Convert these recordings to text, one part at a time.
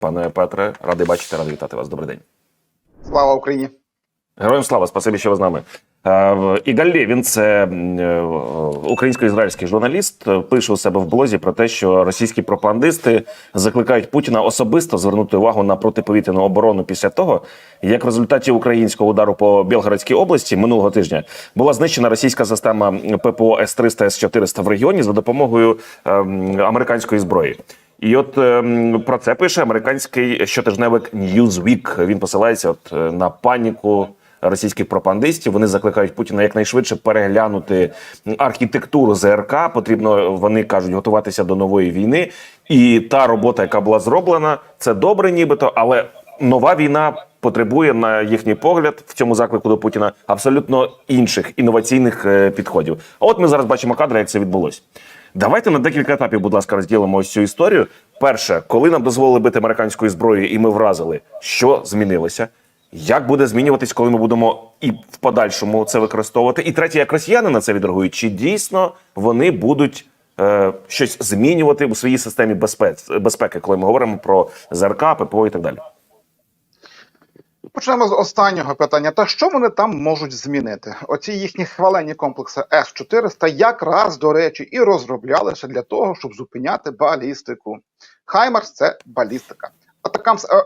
Пане Петре, радий бачити, радий вітати вас. Добрий день. Слава Україні! Героям слава, спасибі, що ви з нами. Е, Ігаль Лєвін, це е, українсько-ізраїльський журналіст, е, пише у себе в блозі про те, що російські пропагандисти закликають Путіна особисто звернути увагу на протиповітряну оборону після того, як в результаті українського удару по Білгородській області минулого тижня була знищена російська система ППО С-300 С-400 в регіоні за допомогою ем, американської зброї. І от ем, про це пише американський щотижневик Newsweek. Він посилається от е, на паніку російських пропагандистів. Вони закликають Путіна якнайшвидше переглянути архітектуру ЗРК. Потрібно вони кажуть готуватися до нової війни. І та робота, яка була зроблена, це добре, нібито, але нова війна. Потребує на їхній погляд в цьому заклику до Путіна абсолютно інших інноваційних е, підходів. А от ми зараз бачимо кадри, як це відбулось. Давайте на декілька етапів, будь ласка, розділимо ось цю історію. Перше, коли нам дозволили бити американською зброєю, і ми вразили, що змінилося? Як буде змінюватись, коли ми будемо і в подальшому це використовувати? І третє, як росіяни на це відреагують, чи дійсно вони будуть е, щось змінювати у своїй системі безпеки, безпеки, коли ми говоримо про ЗРК, ППО і так далі? Почнемо з останнього питання. Та що вони там можуть змінити? Оці їхні хвалені комплекси С-400 якраз, до речі, і розроблялися для того, щоб зупиняти балістику. Хаймарс це балістика. Атакамс е,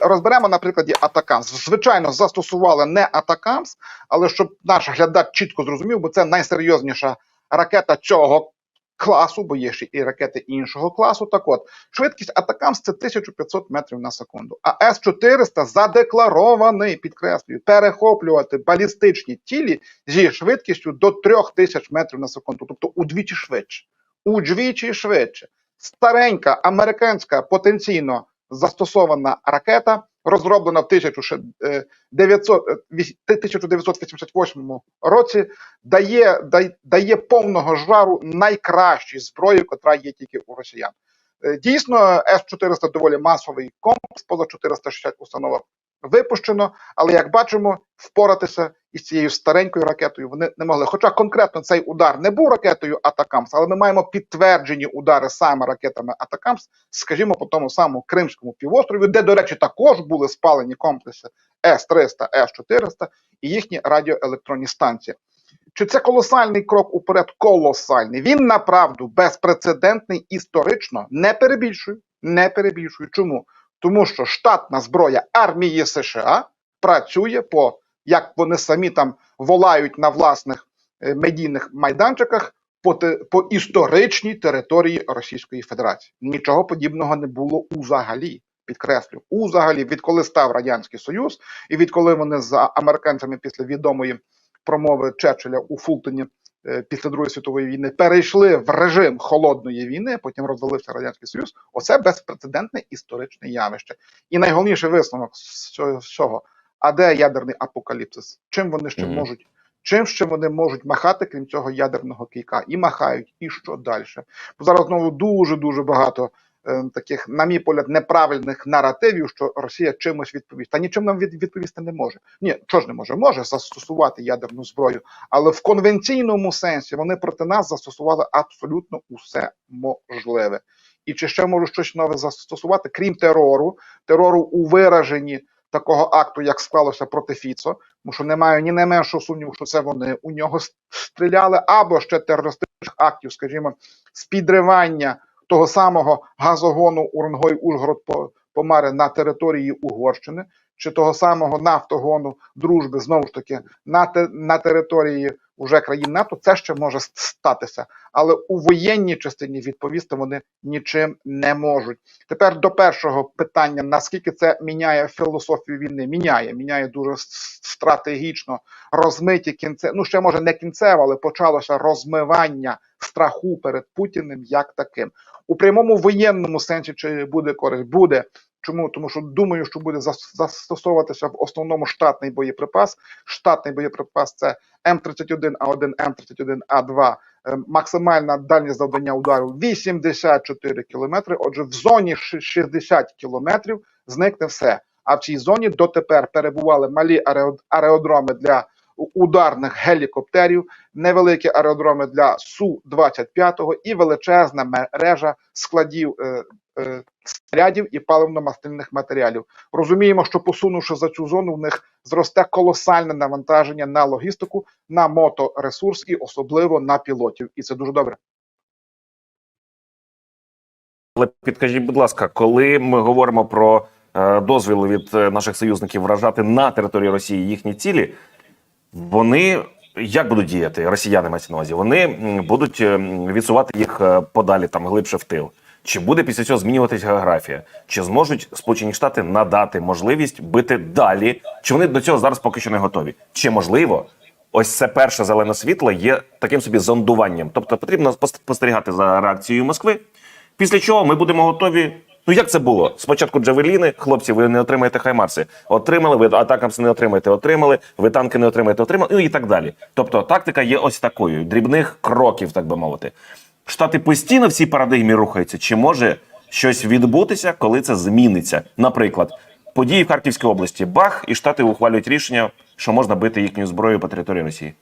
розберемо на прикладі Атакамс. Звичайно, застосували не Атакамс, але щоб наш глядач чітко зрозумів, бо це найсерйозніша ракета цього класу, бо є ще і ракети іншого класу. Так от, швидкість Атакамс це 1500 метрів на секунду. А С-400 задекларований, підкреслюю, перехоплювати балістичні тілі зі швидкістю до 3000 метрів на секунду, тобто удвічі швидше. Удвічі швидше. Старенька американська потенційно застосована ракета, розроблена в 1900, е, 1988 році, дає, дає, повного жару найкращій зброї, котра є тільки у росіян. Е, Дійсно, С-400 доволі масовий комплекс, поза 460 установок випущено, але як бачимо, впоратися із цією старенькою ракетою вони не могли. Хоча конкретно цей удар не був ракетою Атакамс, але ми маємо підтверджені удари саме ракетами Атакамс, скажімо, по тому самому Кримському півострові, де, до речі, також були спалені комплекси С-300, С-400 і їхні радіоелектронні станції. Чи це колосальний крок уперед? Колосальний. Він направду безпрецедентний історично. Не перебільшую. Не перебільшую. Чому? Тому що штатна зброя армії США працює по, як вони самі там волають на власних е, медійних майданчиках, по, по історичній території Російської Федерації. Нічого подібного не було узагалі. Підкреслю, узагалі, відколи став Радянський Союз, і відколи вони з американцями після відомої промови Черчилля у Фултоні е, після Другої світової війни перейшли в режим холодної війни, потім розвалився радянський союз. Оце безпрецедентне історичне явище. І найголовніший висновок з цього а де ядерний апокаліпсис? Чим вони ще Мгм. можуть? Чим ще вони можуть махати, крім цього ядерного кійка? І махають, і що далі? Бо зараз знову дуже дуже багато е, таких, на мій погляд, неправильних наративів, що Росія чимось відповість. Та нічим нам від, відповісти не може. Ні, чого ж не може? Може застосувати ядерну зброю, але в конвенційному сенсі вони проти нас застосували абсолютно усе можливе. І чи ще можуть щось нове застосувати, крім терору, терору у вираженні такого акту, як склалося проти Фіцо, тому що не маю ні найменшого сумніву, що це вони у нього стріляли, або ще терористичних актів, скажімо, з підривання того самого газогону Уренгой Ужгород Помари на території Угорщини, чи того самого нафтогону дружби знову ж таки на, те, на території уже країн НАТО, це ще може статися. Але у воєнній частині відповісти вони нічим не можуть. Тепер до першого питання: наскільки це міняє філософію війни? Міняє, міняє дуже стратегічно розмиті кінце. Ну ще може не кінцево, але почалося розмивання страху перед Путіним як таким. У прямому воєнному сенсі чи буде користь? Буде. Чому? Тому що думаю, що буде зас- застосовуватися в основному штатний боєприпас. Штатний боєприпас це М31А1, М31А2. Е, Максимальна дальність завдання удару 84 кілометри. Отже, в зоні ши- 60 кілометрів зникне все. А в цій зоні дотепер перебували малі аеро- аеродроми для ударних гелікоптерів, невеликі аеродроми для Су-25 і величезна мережа складів е, е, снарядів і паливно-мастильних матеріалів. Розуміємо, що посунувши за цю зону, в них зросте колосальне навантаження на логістику, на моторесурс і особливо на пілотів. І це дуже добре. Але підкажіть, будь ласка, коли ми говоримо про е, дозвіл від е, наших союзників вражати на території Росії їхні цілі, вони як будуть діяти? Росіяни мається на увазі? Вони будуть е, відсувати їх е, подалі там глибше в тил. Чи буде після цього змінюватись географія? Чи зможуть Сполучені Штати надати можливість бити далі? Чи вони до цього зараз поки що не готові? Чи можливо, ось це перше зелене світло є таким собі зондуванням? Тобто потрібно спос- спостерігати за реакцією Москви. Після чого ми будемо готові. Ну як це було? Спочатку Джавеліни, хлопці, ви не отримаєте хаймарси. Отримали, ви атакамс не отримаєте, отримали, ви танки не отримаєте, отримали, ну і так далі. Тобто тактика є ось такою: дрібних кроків, так би мовити. Штати постійно в цій парадигмі рухаються. Чи може щось відбутися, коли це зміниться? Наприклад, події в Харківській області, бах, і штати ухвалюють рішення, що можна бити їхньою зброєю по території Росії.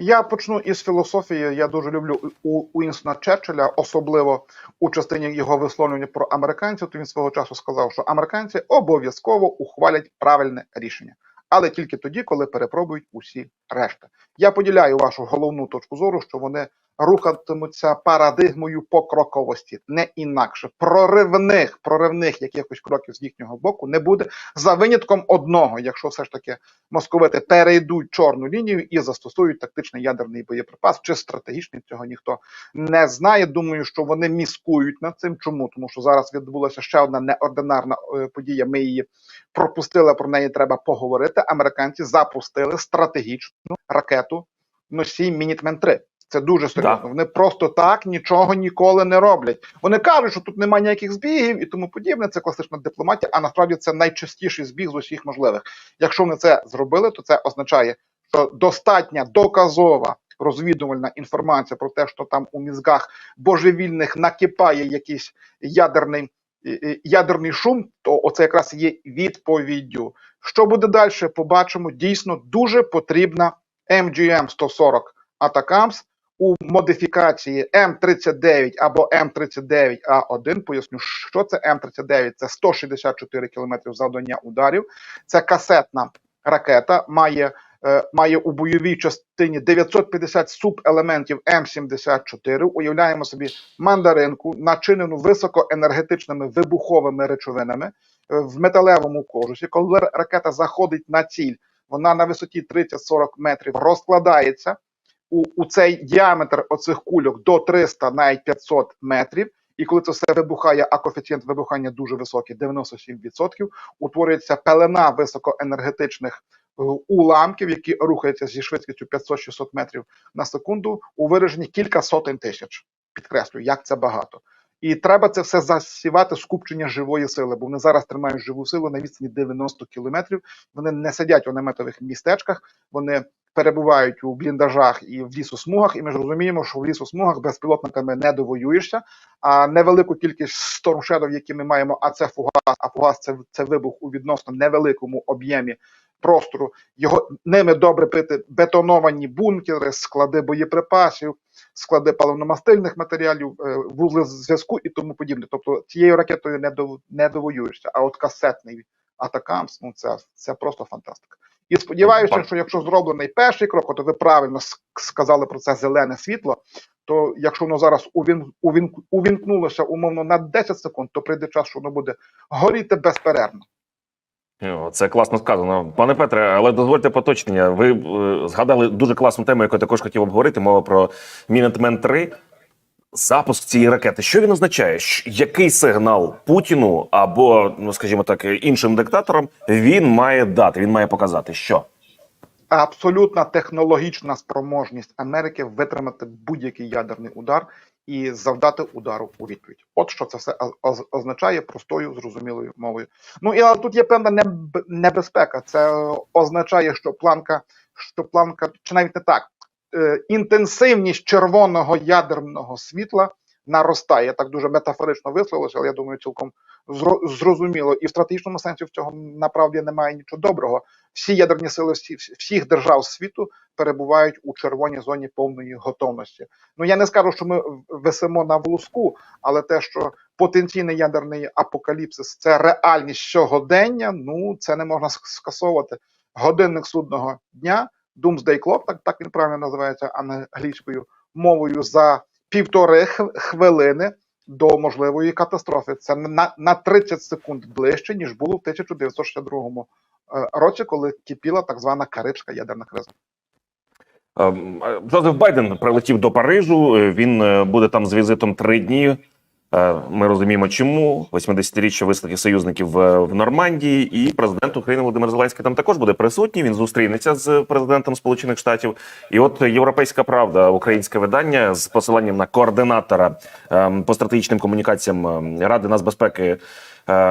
Я почну із філософії. Я дуже люблю у Уінстона Черчилля, особливо у частині його висловлювання про американців. То він свого часу сказав, що американці обов'язково ухвалять правильне рішення, але тільки тоді, коли перепробують усі решта. Я поділяю вашу головну точку зору, що вони рухатимуться парадигмою покроковості, не інакше. Проривних, проривних якихось кроків з їхнього боку не буде за винятком одного, якщо все ж таки московити перейдуть чорну лінію і застосують тактичний ядерний боєприпас чи стратегічний, цього ніхто не знає. Думаю, що вони міскують над цим. Чому? Тому що зараз відбулася ще одна неординарна е, подія. Ми її пропустили. Про неї треба поговорити. Американці запустили стратегічну ракету носій Мінітмен 3 Це дуже серйозно. Так. Вони просто так нічого ніколи не роблять. Вони кажуть, що тут немає ніяких збігів і тому подібне. Це класична дипломатія. А насправді це найчастіший збіг з усіх можливих. Якщо вони це зробили, то це означає, що достатня доказова розвідувальна інформація про те, що там у мізгах божевільних накипає якийсь ядерний, ядерний шум, то оце якраз є відповіддю. Що буде далі? Побачимо. Дійсно дуже потрібна MGM 140 Атакамс у модифікації М39 або М39А1. Поясню, що це М39. Це 164 км завдання ударів. Це касетна ракета, має, е, має у бойовій частині 950 субелементів М74. Уявляємо собі мандаринку, начинену високоенергетичними вибуховими речовинами е, в металевому кожусі. Коли ракета заходить на ціль, вона на висоті 30-40 метрів розкладається у, у цей діаметр оцих кульок до 300, навіть 500 метрів. І коли це все вибухає, а коефіцієнт вибухання дуже високий, 97%, утворюється пелена високоенергетичних е, уламків, які рухаються зі швидкістю 500-600 метрів на секунду у вираженні кілька сотень тисяч. Підкреслюю, як це багато. І треба це все засівати скупчення живої сили, бо вони зараз тримають живу силу на відстані 90 кілометрів. Вони не сидять у наметових містечках, вони перебувають у бліндажах і в лісосмугах. І ми ж розуміємо, що в лісосмугах безпілотниками не довоюєшся. А невелику кількість Shadow, які ми маємо, а це фугас, а фугас це, це вибух у відносно невеликому об'ємі простору. Його ними добре пити бетоновані бункери, склади боєприпасів, склади паливно-мастильних матеріалів, е, вузли зв'язку і тому подібне. Тобто цією ракетою не дов, не довоюєшся. А от касетний атакамс, ну це, це просто фантастика. І сподіваюся, що якщо зроблений перший крок, то ви правильно сказали про це зелене світло. То якщо воно зараз увін, увін, увімкнулося умовно на 10 секунд, то прийде час, що воно буде горіти безперервно. Це класно сказано, пане Петре. Але дозвольте поточнення. Ви е, згадали дуже класну тему, яку я також хотів обговорити. Мова про Мінетмен 3 Запуск цієї ракети. Що він означає? Який сигнал Путіну або, ну скажімо так, іншим диктаторам він має дати? Він має показати, що абсолютна технологічна спроможність Америки витримати будь-який ядерний удар і завдати удару у відповідь. От що це все оз- оз- означає простою зрозумілою мовою. Ну і тут є певна неб- небезпека. Це е, означає, що планка, що планка, чи навіть не так. Е, Інтенсивність червоного ядерного світла наростає. Так дуже метафорично висловилося, але я думаю, цілком зро- зрозуміло. І в стратегічному сенсі в цього направді немає нічого доброго. Всі ядерні сили всі, всіх держав світу перебувають у червоній зоні повної готовності. Ну я не скажу, що ми висимо на волоску, але те, що потенційний ядерний апокаліпсис це реальність сьогодення. Ну це не можна скасовувати. Годинник судного дня, Doomsday Clock, так, так він правильно називається англійською мовою за півтори хвилини до можливої катастрофи. Це на, на 30 секунд ближче, ніж було в 1962 е, році, коли кипіла так звана Карибська ядерна криза. Ем, е, Джозеф Байден прилетів до Парижу. е, Він буде там з візитом три дні. Е, Ми розуміємо, чому 80-річчя висадки союзників е, в Нормандії, і президент України Володимир Зеленський там також буде присутній. Він зустрінеться з президентом Сполучених Штатів. І от Європейська правда, українське видання з посиланням на координатора ем, по стратегічним комунікаціям ем, Ради нацбезпеки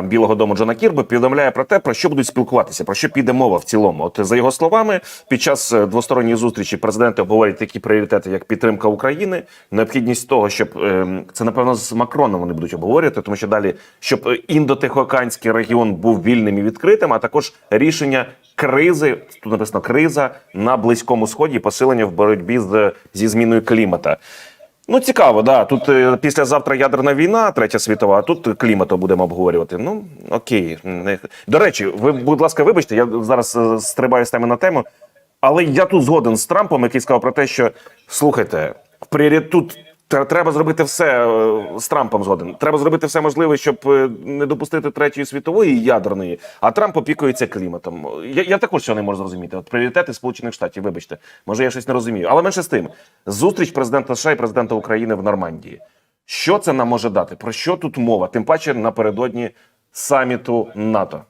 Білого Дому Джона Кірби повідомляє про те, про що будуть спілкуватися, про що піде мова в цілому. От за його словами, під час е, двосторонньої зустрічі президенти обговорять такі пріоритети, як підтримка України, необхідність того, щоб е, це напевно з Макроном вони будуть обговорювати, тому що далі щоб е, індотихоокеанський регіон був вільним і відкритим, а також рішення кризи тут написано криза на близькому сході, посилення в боротьбі з зі зміною клімата. Ну, цікаво, да. Тут е, післязавтра ядерна війна, третя світова, а тут клімату будемо обговорювати. Ну, окей. Не... До речі, ви, будь ласка, вибачте, я зараз е, стрибаю з теми на тему. Але я тут згоден з Трампом, який сказав про те, що слухайте, пріоритет треба зробити все е, з Трампом згоден. Треба зробити все можливе, щоб е, не допустити третьої світової ядерної. А Трамп опікується кліматом. Я, я також цього не можу зрозуміти. От пріоритети Сполучених Штатів, вибачте, може я щось не розумію. Але менше з тим, зустріч президента США і президента України в Нормандії. Що це нам може дати? Про що тут мова? Тим паче напередодні саміту НАТО.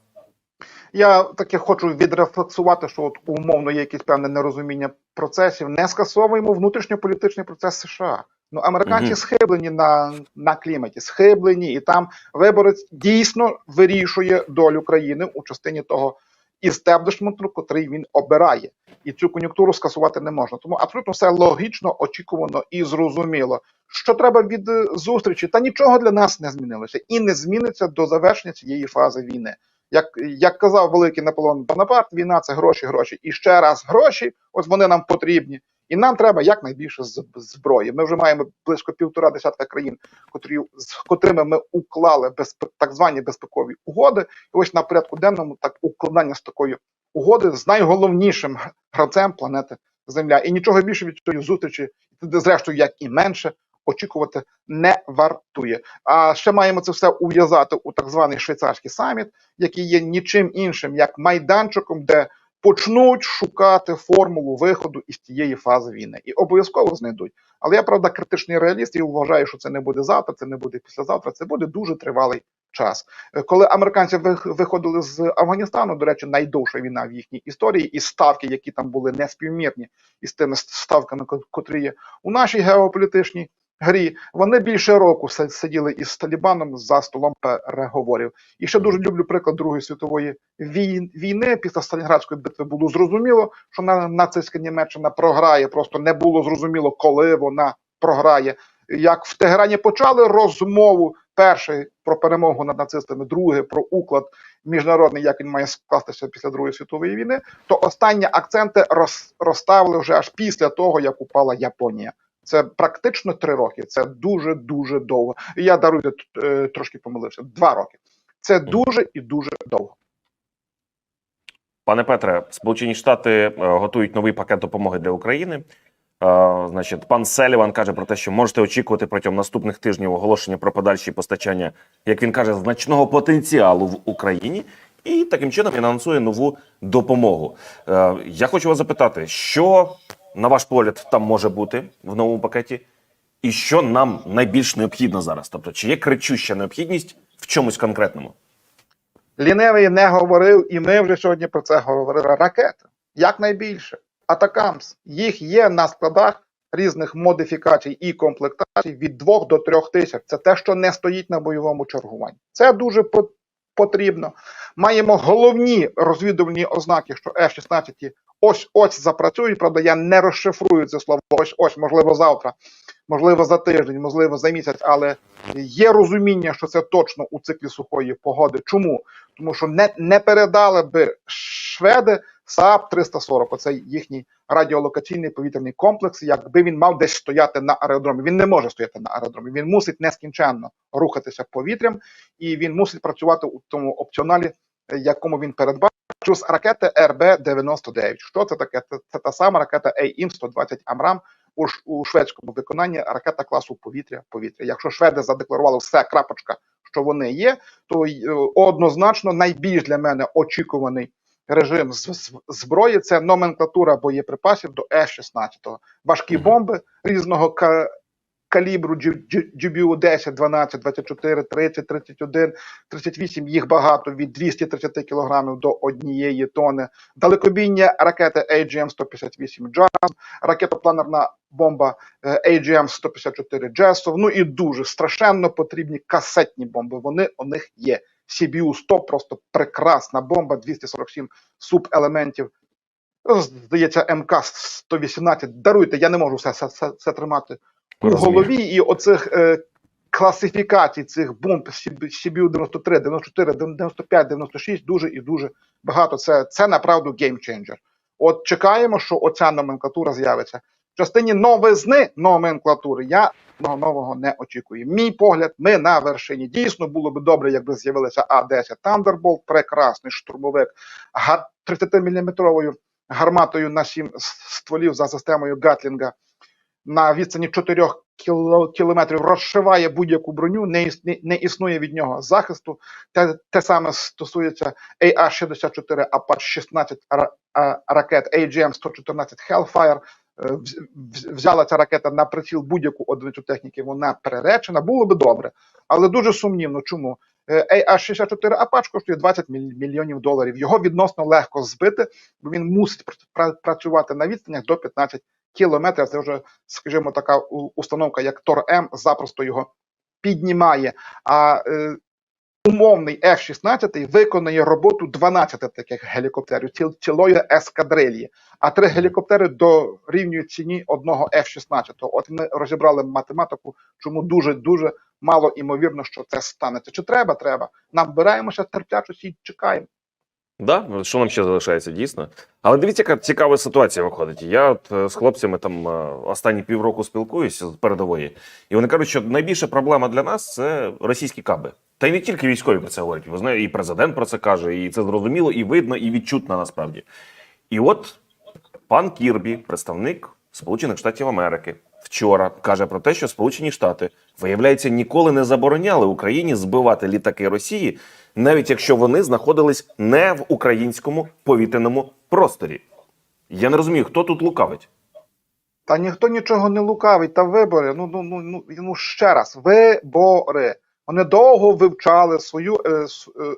Я таки хочу відрефлексувати, що от умовно є якесь певне нерозуміння процесів. Не скасовуємо внутрішньополітичний процес США. Ну, американці Мгм. схиблені на, на кліматі, схиблені, і там виборець дійсно вирішує долю країни у частині того істеблішменту, котрий він обирає. І цю кон'юнктуру скасувати не можна. Тому абсолютно все логічно, очікувано і зрозуміло. Що треба від е, зустрічі? Та нічого для нас не змінилося і не зміниться до завершення цієї фази війни. Як, як казав великий Наполеон Бонапарт, війна це гроші, гроші. І ще раз гроші, ось вони нам потрібні. І нам треба якнайбільше зброї. Ми вже маємо близько півтора десятка країн, котрі, з котрими ми уклали безпе, так звані безпекові угоди. І ось на порядку денному так укладання з такої угоди з найголовнішим гравцем планети Земля. І нічого більше від цієї зустрічі, зрештою, як і менше, очікувати не вартує. А ще маємо це все ув'язати у так званий швейцарський саміт, який є нічим іншим як майданчиком, де почнуть шукати формулу виходу із тієї фази війни, і обов'язково знайдуть. Але я правда критичний реаліст і вважаю, що це не буде завтра, це не буде післязавтра. Це буде дуже тривалий час. Е, Коли американці вих- виходили з Афганістану, до речі, найдовша війна в їхній історії, і ставки, які там були неспівмірні із тими ставками, котрі є у нашій геополітичній грі, вони більше року си- сиділи із Талібаном за столом переговорів. І ще дуже люблю приклад Другої світової вій- війни. Після Сталінградської битви було зрозуміло, що на нацистська Німеччина програє. Просто не було зрозуміло, коли вона програє. Як в Тегерані почали розмову перший про перемогу над нацистами, другий про уклад міжнародний, як він має скластися після Другої світової війни, то останні акценти роз, розставили вже аж після того, як упала Японія. Це практично три роки. Це дуже дуже довго. Я даруйте трошки помилився. Два роки. Це дуже і дуже довго. Пане Петре, Сполучені Штати е, готують новий пакет допомоги для України. Е, Значить, пан Селіван каже про те, що можете очікувати протягом наступних тижнів оголошення про подальші постачання, як він каже, значного потенціалу в Україні, і таким чином він анонсує нову допомогу. Е, Я хочу вас запитати, що на ваш погляд там може бути в новому пакеті, і що нам найбільш необхідно зараз? Тобто, чи є кричуща необхідність в чомусь конкретному? Ліневий не говорив, і ми вже сьогодні про це говорили. Ракети якнайбільше. Атакамс. Їх є на складах різних модифікацій і комплектацій від 2 до 3 тисяч. Це те, що не стоїть на бойовому чергуванні. Це дуже потрібно. Маємо головні розвідувальні ознаки, що F-16 ось ось запрацюють. Правда, я не розшифрую це слово ось ось, можливо, завтра, можливо, за тиждень, можливо, за місяць, але є розуміння, що це точно у циклі сухої погоди. Чому? Тому що не, не передали би шведи САП 340 Оце їхній радіолокаційний повітряний комплекс. Якби він мав десь стояти на аеродромі, він не може стояти на аеродромі. Він мусить нескінченно рухатися повітрям, і він мусить працювати у тому опціоналі, якому він передбачив з ракети РБ-99. Що це таке? Це, це та сама ракета AIM-120 Амрам у, у шведському виконанні ракета класу повітря повітря. Якщо шведи задекларували все крапочка, що вони є, то е, однозначно найбільш для мене очікуваний режим з, з- зброї це номенклатура боєприпасів до С-16. Важкі бомби різного калібру GBU 10, 12, 24, 30, 31, 38, їх багато від 230 кг до однієї тони. Далекобійні ракети AGM-158 JASM, ракетопланерна бомба е, AGM-154 JASOV, ну і дуже страшенно потрібні касетні бомби. Вони у них є. CBU-100 просто прекрасна бомба, 247 субелементів. Здається, МК-118. Даруйте, я не можу все, все, все, все тримати у голові і оцих е, класифікацій цих бомб CBU 93, 94, 95, 96 дуже і дуже багато. Це, це направду геймченджер. От чекаємо, що оця номенклатура з'явиться. В частині новизни номенклатури я нового нового не очікую. Мій погляд, ми на вершині. Дійсно було б добре, якби з'явилася А-10 Thunderbolt, прекрасний штурмовик, 30-мм гарматою на 7 стволів за системою Гатлінга на відстані 4 кілометрів розшиває будь-яку броню, не, не, існує від нього захисту. Те, те саме стосується AR-64 Apache 16 ракет AGM-114 Hellfire. Е, вз- вз- Взяла ця ракета на приціл будь-яку одиницю техніки, вона переречена, було би добре, але дуже сумнівно. Чому? Е, AR-64 Apache коштує 20 міль- мільйонів доларів. Його відносно легко збити, бо він мусить працювати на відстанях до 15 кілометрів. Це вже, скажімо, така установка, як Тор М, запросто його піднімає. А е, умовний F-16 виконує роботу 12 таких гелікоптерів, ціл, цілої ескадрильї. А три гелікоптери дорівнюють ціні одного F-16. От ми розібрали математику, чому дуже дуже мало імовірно, що це станеться. Чи треба? Треба. Набираємося терплячості і чекаємо. Да, що нам ще залишається дійсно. Але дивіться, яка цікава ситуація виходить. Я от е, з хлопцями там е, останні півроку спілкуюся з передової, і вони кажуть, що найбільша проблема для нас це російські каби. Та й не тільки військові про це говорять. Ви знаєте, і президент про це каже, і це зрозуміло, і видно, і відчутно насправді. І от пан Кірбі, представник Сполучених Штатів Америки, вчора каже про те, що Сполучені Штати, виявляється, ніколи не забороняли Україні збивати літаки Росії, навіть якщо вони знаходились не в українському повітряному просторі. Я не розумію, хто тут лукавить. Та ніхто нічого не лукавить, та вибори. Ну, ну, ну, ну, ну ще раз, вибори. Вони довго вивчали свою, е, е,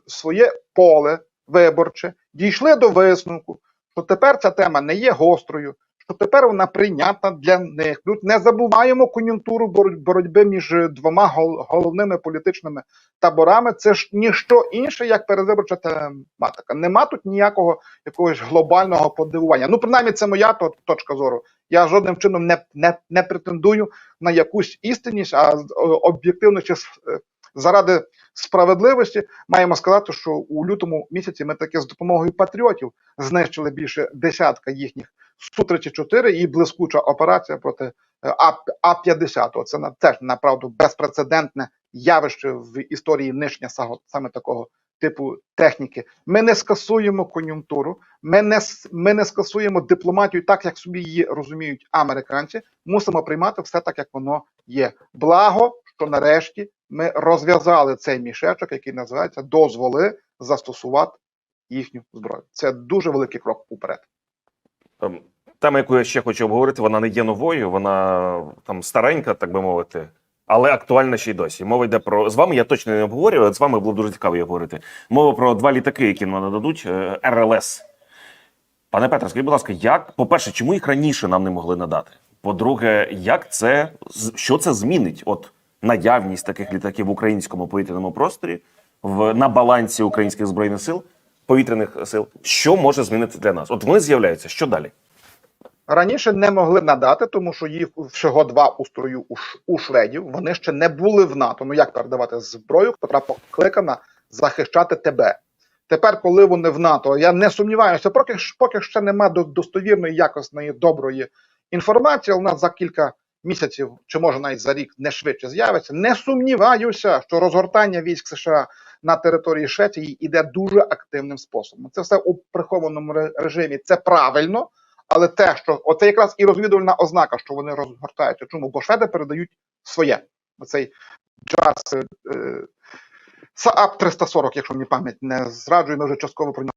своє поле виборче, дійшли до висновку, що тепер ця тема не є гострою, що тепер вона прийнятна для них. Тут не забуваємо кон'юнктуру боро- боротьби між двома гол- головними політичними таборами. Це ж ніщо інше, як передвиборча тематика. Нема тут ніякого якогось глобального подивування. Ну, принаймні, це моя то- точка зору. Я жодним чином не, не, не претендую на якусь істинність, а об'єктивно чи е, заради справедливості маємо сказати, що у лютому місяці ми таки з допомогою патріотів знищили більше десятка їхніх Су-34 і блискуча операція проти е, А- А-50. Це теж направду безпрецедентне явище в історії нищення саме такого типу техніки. Ми не скасуємо кон'юнктуру, ми не, ми не скасуємо дипломатію так, як собі її розуміють американці. Мусимо приймати все так, як воно є. Благо, що нарешті ми розв'язали цей мішечок, який називається дозволи застосувати їхню зброю. Це дуже великий крок уперед. Ем, Тема, яку я ще хочу обговорити, вона не є новою, вона там старенька, так би мовити, але актуальна ще й досі. Мова йде про з вами. Я точно не обговорюю, але з вами було дуже цікаво її обговорити. Мова про два літаки, які нам нададуть е, РЛС. Пане Петре, скажіть, будь ласка, як по-перше, чому їх раніше нам не могли надати? По-друге, як це що це змінить? От наявність таких літаків в українському повітряному просторі в на балансі українських збройних сил, повітряних сил, що може змінити для нас? От вони з'являються. Що далі? Раніше не могли надати, тому що їх всього два у у, шведів. Вони ще не були в НАТО. Ну як передавати зброю, яка покликана захищати тебе? Тепер, коли вони в НАТО, я не сумніваюся, поки, поки ще нема до- достовірної, якісної, доброї інформації, у нас за кілька місяців, чи може навіть за рік не швидше з'явиться. Не сумніваюся, що розгортання військ США на території Швеції йде дуже активним способом. Це все у прихованому режимі. Це правильно, але те, що оце якраз і розвідувальна ознака, що вони розгортаються. Чому? Бо шведи передають своє. Оцей час Saab 340, якщо мені пам'ять не зраджує, ми вже частково про нього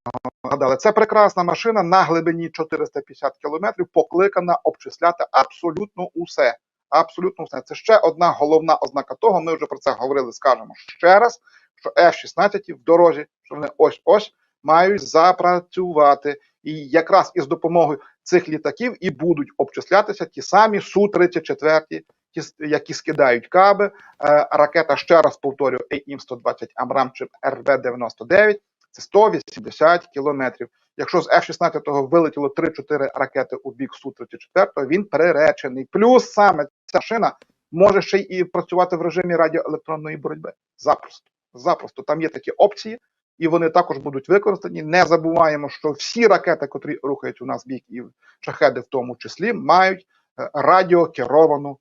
згадали. Це прекрасна машина на глибині 450 кілометрів, покликана обчисляти абсолютно усе. Абсолютно все. Це ще одна головна ознака того. Ми вже про це говорили. Скажемо ще раз, що F-16 в дорозі, що вони ось ось мають запрацювати. І якраз із допомогою цих літаків і будуть обчислятися ті самі Су-34, ті, с- які скидають каби. Е, ракета, ще раз повторю, AIM-120 Амрам чи РБ-99 це 180 кілометрів. Якщо з F-16 вилетіло 3-4 ракети у бік Су-34, він приречений. Плюс саме ця шина може ще й працювати в режимі радіоелектронної боротьби. Запросто. Запросто. Там є такі опції, і вони також будуть використані. Не забуваємо, що всі ракети, котрі рухають у нас бік, і шахеди в тому числі, мають е, радіокеровану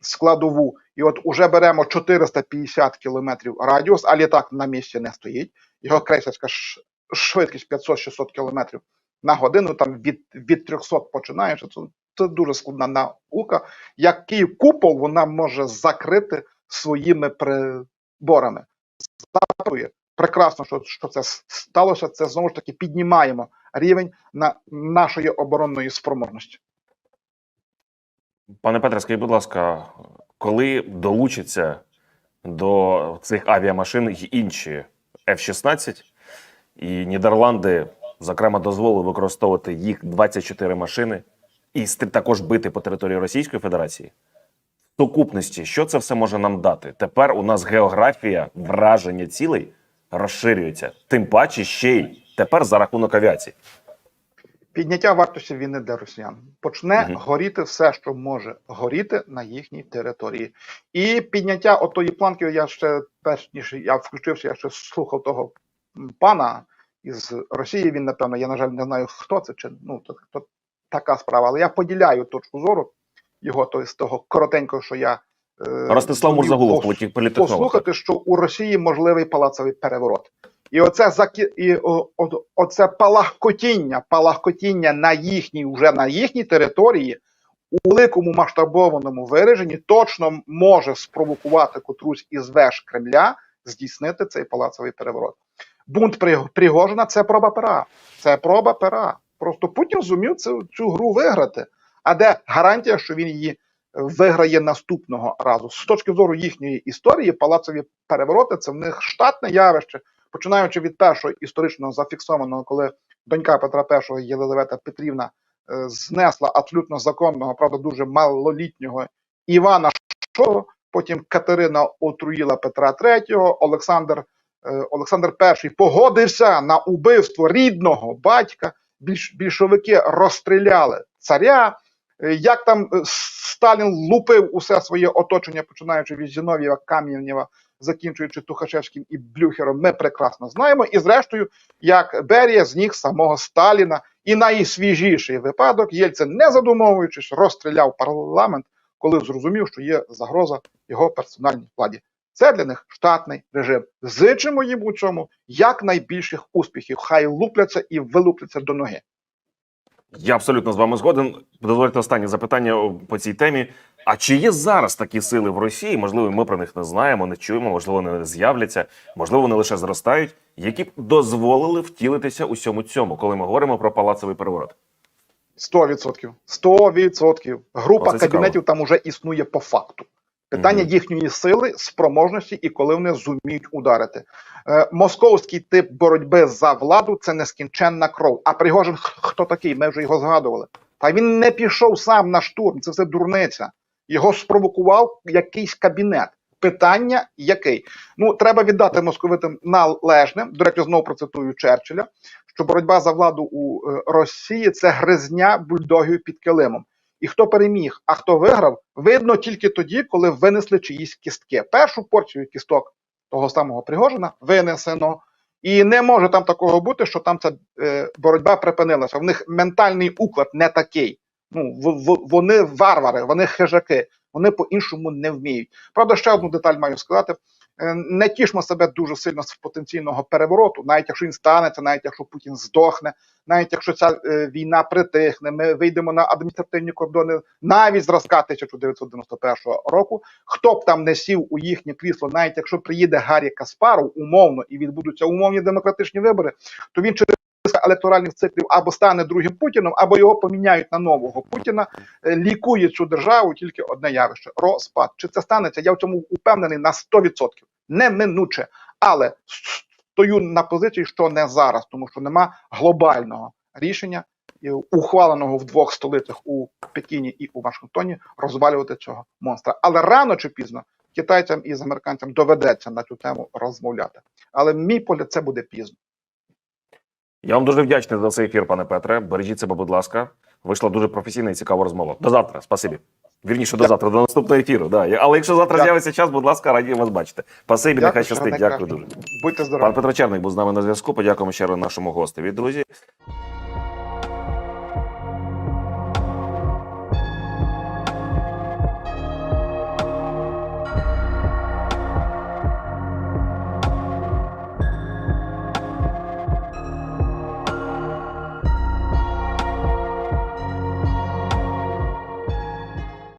складову. І от уже беремо 450 кілометрів радіус, а літак на місці не стоїть. Його крейсерська швидкість 500-600 кілометрів на годину, там від, від 300 починаєш. Це, це дуже складна наука. Який купол вона може закрити своїми приборами. Запитує. Прекрасно, що, що це сталося. Це знову ж таки піднімаємо рівень на нашої оборонної спроможності. Пане Петре, скажіть, будь ласка, коли долучаться до цих авіамашин й інші F-16, і Нідерланди, зокрема, дозволили використовувати їх 24 машини і також бити по території Російської Федерації? В сукупності, що це все може нам дати? Тепер у нас географія враження цілей розширюється, тим паче ще й тепер за рахунок авіації. Підняття вартості війни для росіян почне Мгм. горіти все, що може горіти на їхній території. І підняття отої планки, я ще перш ніж я включився, я ще слухав того пана із Росії. Він, напевно, я на жаль не знаю, хто це чи ну то, то така справа. Але я поділяю точку зору його то з того коротенького, що я е, Ростислав Мурзагулов, політехнолог. послухати, що у Росії можливий палацовий переворот. І оце закі... і о, о, оце палахкотіння, палахкотіння на їхній, вже на їхній території у великому масштабованому вираженні точно може спровокувати котрусь із веж Кремля здійснити цей палацовий переворот. Бунт При- Пригожина це проба пера. Це проба пера. Просто Путін зумів цю, цю гру виграти. А де гарантія, що він її виграє наступного разу? З точки зору їхньої історії, палацові перевороти це в них штатне явище, починаючи від першого історичного зафіксованого, коли донька Петра І Єлизавета Петрівна е, знесла абсолютно законного, правда, дуже малолітнього Івана Шого. Потім Катерина отруїла Петра III, Олександр, е, Олександр І погодився на убивство рідного батька. Більш, більшовики розстріляли царя. Е, Як там Сталін лупив усе своє оточення, починаючи від Зінов'єва, Кам'янєва, закінчуючи Тухачевським і Блюхером, ми прекрасно знаємо. І зрештою, як Берія зніг самого Сталіна, і найсвіжіший випадок Єльцин, не задумовуючись, розстріляв парламент, коли зрозумів, що є загроза його персональній владі. Це для них штатний режим. Зичимо їм у цьому якнайбільших успіхів. Хай лупляться і вилупляться до ноги. Я абсолютно з вами згоден. Дозвольте останнє запитання по цій темі. А чи є зараз такі сили в Росії? Можливо, ми про них не знаємо, не чуємо, можливо, вони не з'являться, можливо, вони лише зростають, які б дозволили втілитися усьому цьому, коли ми говоримо про палацовий переворот. 100%. 100%. Група Оце цікаво. кабінетів там уже існує по факту. Питання Мгм. їхньої сили, спроможності і коли вони зуміють ударити. Е, московський тип боротьби за владу це нескінченна кров. А Пригожин хто такий? Ми вже його згадували. Та він не пішов сам на штурм, це все дурниця. Його спровокував якийсь кабінет. Питання який? Ну, треба віддати московитам належне. До речі, знову процитую Черчилля, що боротьба за владу у е, Росії це гризня бульдогів під килимом. І хто переміг, а хто виграв, видно тільки тоді, коли винесли чиїсь кістки. Першу порцію кісток того самого Пригожина винесено. І не може там такого бути, що там ця е, боротьба припинилася. В них ментальний уклад не такий. Ну, вони варвари, вони хижаки, вони по-іншому не вміють. Правда, ще одну деталь маю сказати. Е, Не тішмо себе дуже сильно з потенційного перевороту, навіть якщо він станеться, навіть якщо Путін здохне, навіть якщо ця е, війна притихне, ми вийдемо на адміністративні кордони навіть зразка 1991 року. Хто б там не сів у їхнє крісло, навіть якщо приїде Гаррі Каспаров умовно і відбудуться умовні демократичні вибори, то він через електоральних циклів або стане другим Путіном, або його поміняють на нового Путіна. Е, Лікує цю державу тільки одне явище розпад. Чи це станеться? Я в цьому упевнений на 100%. Неминуче. Але стою на позиції, що не зараз, тому що нема глобального рішення, ухваленого в двох столицях у Пекіні і у Вашингтоні, розвалювати цього монстра. Але рано чи пізно китайцям і з американцям доведеться на цю тему розмовляти. Але мій погляд, це буде пізно. Я вам дуже вдячний за цей ефір, пане Петре. Бережіть себе, будь ласка. Вийшла дуже професійна і цікава розмова. До завтра, спасибі. Вірніше, до завтра, до наступного ефіру. Да. Але якщо завтра з'явиться час, будь ласка, раді вас бачити. Спасибі, нехай щастить. Дякую дуже. Будьте здорові. Пан Петро Черник був з нами на зв'язку. Подякуємо ще раз нашому гостеві, друзі.